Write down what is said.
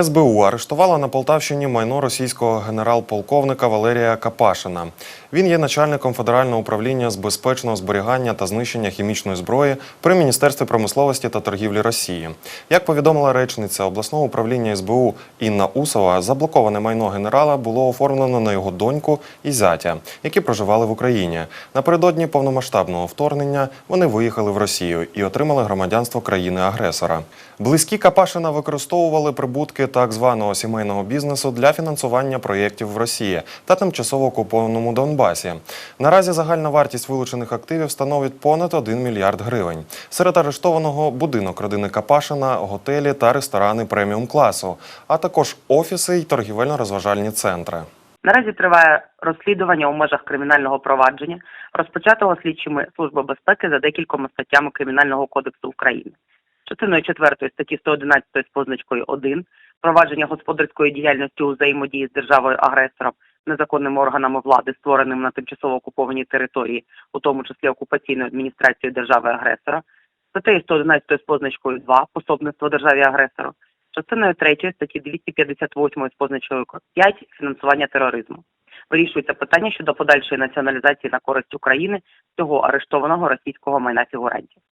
СБУ арештувала на Полтавщині майно російського генерал-полковника Валерія Капашина. Він є начальником Федерального управління з безпечного зберігання та знищення хімічної зброї при Міністерстві промисловості та торгівлі Росії. Як повідомила речниця обласного управління СБУ Інна Усова, заблоковане майно генерала було оформлено на його доньку і зятя, які проживали в Україні. Напередодні повномасштабного вторгнення вони виїхали в Росію і отримали громадянство країни-агресора. Близькі Капашина використовували прибутки так званого сімейного бізнесу для фінансування проєктів в Росії та тимчасово окупованому Донбасі. Наразі загальна вартість вилучених активів становить понад 1 мільярд гривень. Серед арештованого будинок родини Капашина, готелі та ресторани преміум класу, а також офіси й торгівельно-розважальні центри. Наразі триває розслідування у межах кримінального провадження, розпочатого слідчими Служби безпеки за декількома статтями Кримінального кодексу України. Частиною 4 статті 111 з позначкою 1 провадження господарської діяльності у взаємодії з державою агресором, незаконними органами влади, створеними на тимчасово окупованій території, у тому числі окупаційною адміністрацією держави агресора, статтею 111 з позначкою 2 пособництво державі агресору, частиною 3 статті 258 з позначкою 5 фінансування тероризму. Вирішується питання щодо подальшої націоналізації на користь України цього арештованого російського майна фігурантів.